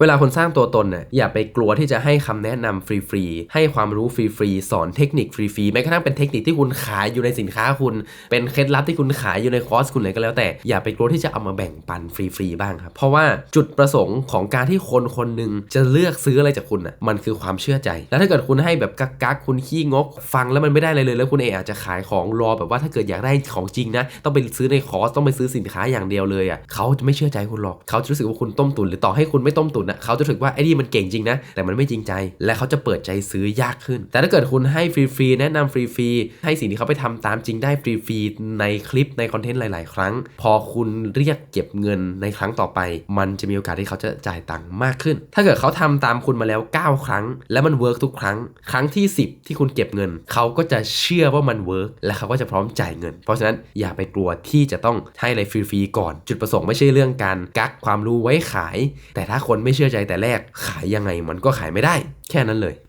เวลาคนสร้างตัวตนน่ะอย่าไปกลัวที่จะให้คำแนะนำฟรีๆ ให้ความรู้ฟรีๆ สอนเทคนิคฟรีๆแม้กระทั่งเป็นเทคนิคที่คุณขายอยู่ในสินค้าคุณ เป็นเคล็ดลับที่คุณขายอยู่ในคอร์สคุณเลยก็แล้วแต่ อย่าไปกลัวที่จะเอามาแบ่งปันฟรีๆ บ้างครับ เพราะว่าจุดประสงค์ของการที่คนคนหนึ่งจะเลือกซื้ออะไรจากคุณน่ะมันคือความเชื่อใจ แล้วถ้าเกิดคุณให้แบบกักๆคุณขี้งก ฟังแล้วมันไม่ได้อะไรเลย แล้วคุณเออาจจะขายของรอแบบว่าถ้าเกิดอยากได้ของจริงนะต้องไปซื้อในคอร์สต้องไปซื้อสินค้าอย่างเดียวเลยอะเขาจะไม่เชื่อใจคุณหรอกเขาจะรู้สึกว่าคุณต้มตุ๋นหรือต่อให้คุณไม่ต้มตุ๋นอะเขาจะรู้สึกว่าไอ้นี่มันเก่งจริงนะ แต่มันไม่จริงใจ และเขาจะเปิดใจซื้อยากขึ้น แต่ถ้าเกิดคุณให้ฟรีๆแนะนำฟรีๆให้สิ่งที่เขาไปทำตามจริงได้ฟรีๆในคลิปในคอนเทนต์หลาย ๆ ครั้ง พอคุณเรียกเก็บเงินในครั้งต่อไป มันจะมีโอกาสที่เขาจะจ่ายตังค์มากขึ้น ถ้าเกิดเขาทำตามคุณมาแล้ว 9 ครั้ง และมันเวิร์กทุกครั้ง ครั้งที่ 10 ที่คุณเก็บเงิน เขาก็จะเชื่อว่ามันเวิร์กและเขาก็จะพร้อมจ่ายเงิน เพราะฉะนั้นอย่าไปกลัวที่จะต้องให้อะไรฟรีๆก่อน จุดประสงค์ไม่ใช่เรื่องการกักความรู้ไว้ขาย แต่ถ้าคนไม่เชื่อใจแต่แรกขายยังไงมันก็ขายไม่ได้ แค่นั้นเลย